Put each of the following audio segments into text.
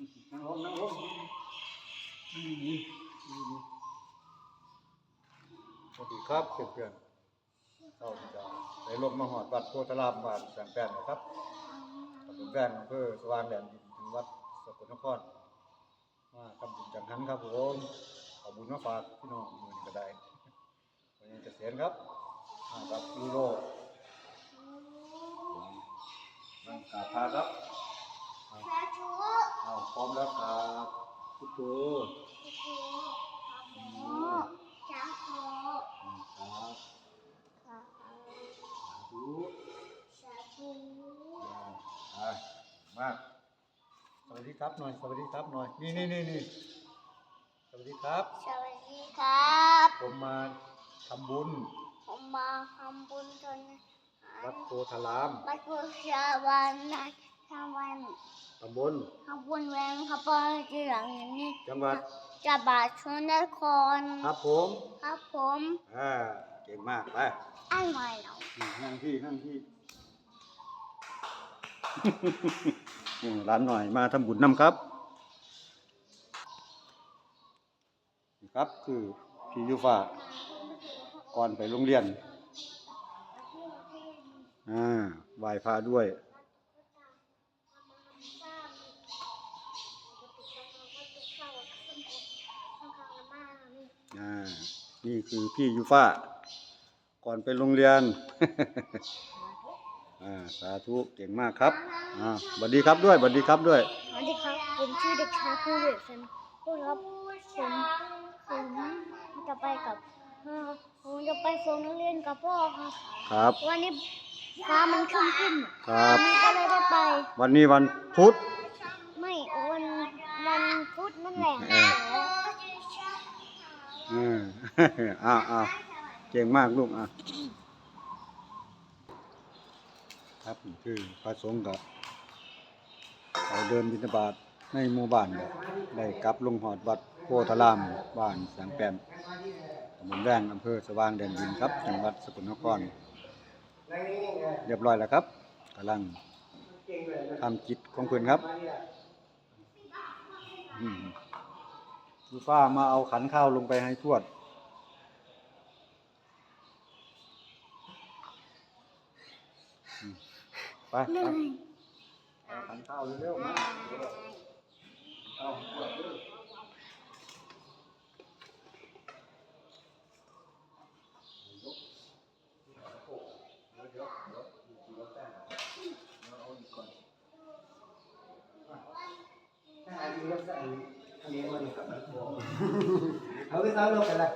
นั่งลงนั่งลงสวัสดีครับเพื่อนๆเราจะได้ลงมาหอดวัดโพธารามบ้านแสงแป้นนะครับตำบลแป้นอำเภอสว่างแดนดินถึงวัดสกลนครมาทำบุญจังหันครับผมขอบุญมาฝากพี่น้องมือนี้ก็ได้วันนี้จะเกษียณครับมากับยูโรนั่งกาพระครับ พร้อมแล้วครับพุทโธสาธุครับสาธุสาธุสาธุอ่ามาสวัสดีครับหน่อยสวัสดีครับหน่อยนี่นี่นี่นี่สวัสดีครับ สวัสดีครับ ผมมาทำบุญผมมาทำบุญจนวัดโพธารามบัดบุชาวันนะ ทำวันตำบลทำบุญแหวนขบวนที่หลังนี้จังหวัดจะบาทชนนครครับผมครับผมอ่าเก่งมากไปอันหน่อยเนาะนี่นั่งที่นั่งที่นี่ร้านหน่อยมาทำบุญนำครับนี่ครับคือพี่ยูฟ้าก่อนไปโรงเรียนอ่าไหว้พระด้วย นี่คือพี่ยูฟ้าก่อนไปโรงเรียน อ่าสาธุเก่งมากครับอ่าสวัสดีครับด้วยสวัสดีครับด้วย สวัสดีครับ ผมชื่อเด็กชายภูเวศสันพูดครับผมผมจะไปกับเอ่อผมจะไปส่งนักเรียนกับพ่อครับครับ วันนี้ฟ้ามันขึ้นขึ้นครับวันนี้ก็เลยได้ไป วันนี้วันพุธ ไม่วันวันพุธนั่นแหละ เออ อืมอ้าวอ้าวเก่งมากลูกอะครับนี่คือพระสงฆ์กับไปเดินบิณฑบาตในหมู่บ้านก็ได้กลับลงหอดวัดโพธารามบ้านสังแปนตำบลแวงอำเภอสว่างแดนดินครับ จังหวัดสกลนคร เรียบร้อยแล้วครับกำลังทำจิตของเพื่อนครับ อืมดูฟ้ามาเอาขันข้าวลงไปให้ทวด ไปไปเอาขันข้าวเร็วๆมาเอาทวดเร็วเอาไปซ้ำลงกันเลย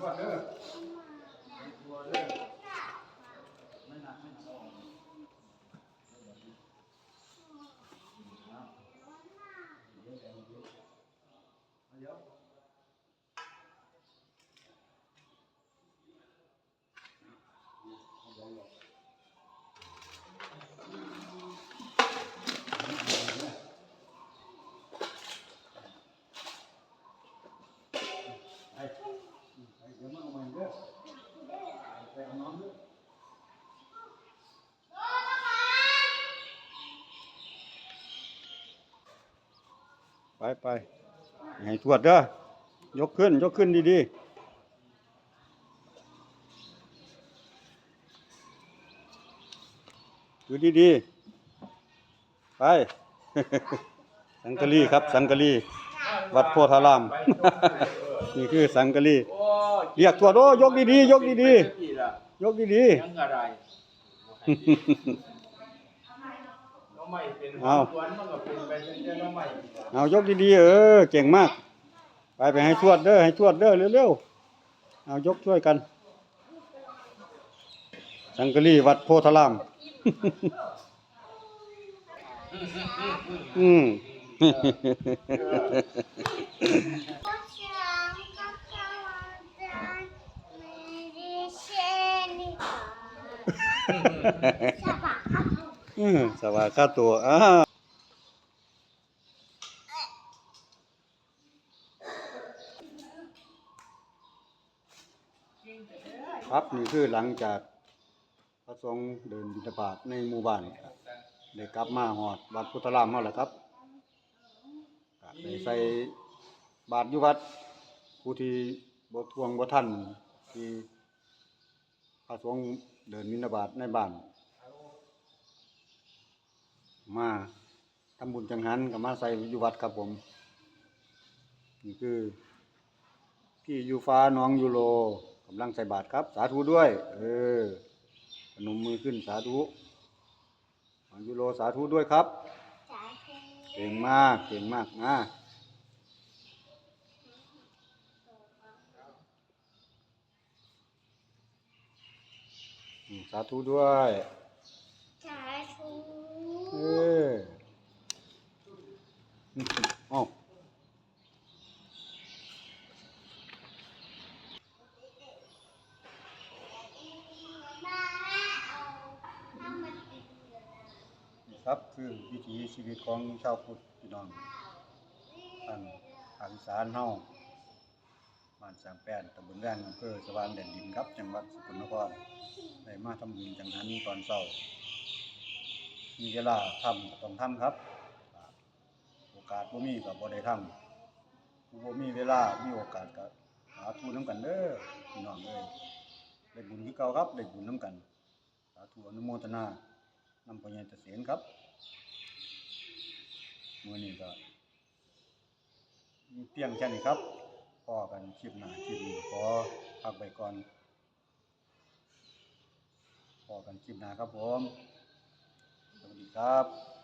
Yeah. ไปไปให้ทวดเด้อยกขึ้น ยกขึ้นดีๆดูดีๆ ไป สังกะรีครับ สังกะรีวัดโพธาราม นี่คือสังกะรี เรียกทวดโอ้ยกดีๆยกดีเป็นพี่ล่ะๆยกดียังอะไรๆน้องใหม่เป็นเอาสวนมันก็เป็นไปเป็นเจ้าน้องใหม่เอายกดีๆเออเก่งมาก ไปไปให้ทวดเด้อให้ทวดเด้อเร็วๆเอายกช่วยกัน สังกะรีวัดโพธาราม อืม อืมสวัสดีครับตัวอ่าครับนี่คือหลังจากพระสงฆ์เดินบิณฑบาตในหมู่บ้านครับได้กลับมาหอดวัดพุทธรามเฮาแหละครับก็ได้ใส่บาตรอยู่วัดผู้ที่บ่ทวงบ่ทันที่พระสงฆ์ เดินบิณฑบาตในบ้าน มาทำบุญจังหันกับมาใส่อยู่วัดครับผม นี่คือ พี่ยูฟ้าน้องยูโรกำลังใส่บาตรครับ สาธุด้วย เออพนมมือขึ้นสาธุน้องยูโรสาธุด้วยครับ เก่งมากเก่งมากนะ สาธุด้วยเออเอ้าครับคือวิถีชีวิตของชาวพุทธพี่น้องทางภาคอีสานเฮา บ้านสามแป้นตำบลแว่งอำเภอสว่างแดนดินครับ จังหวัดสกลนครได้มาทำบุญจังหันตอนเช้ามีเวลาทำต้องทำครับ โอกาสบ่มีก็บ่ได้ทำผู้บ่มีเวลามีโอกาสก็หาทุนนํกันเด้อพี่น้องเอ้ยได้บุญคือเก่าครับได้บุญนํกันสาธุอนุโมทนานำพ่อใหญ่เกษมครับมือนี้ก็มีเพียงแค่นี้ครับ พอกันคลิปหน้าคลิปนี้ขอพักไปก่อนพอกันคลิปหน้าครับผม สวัสดีครับ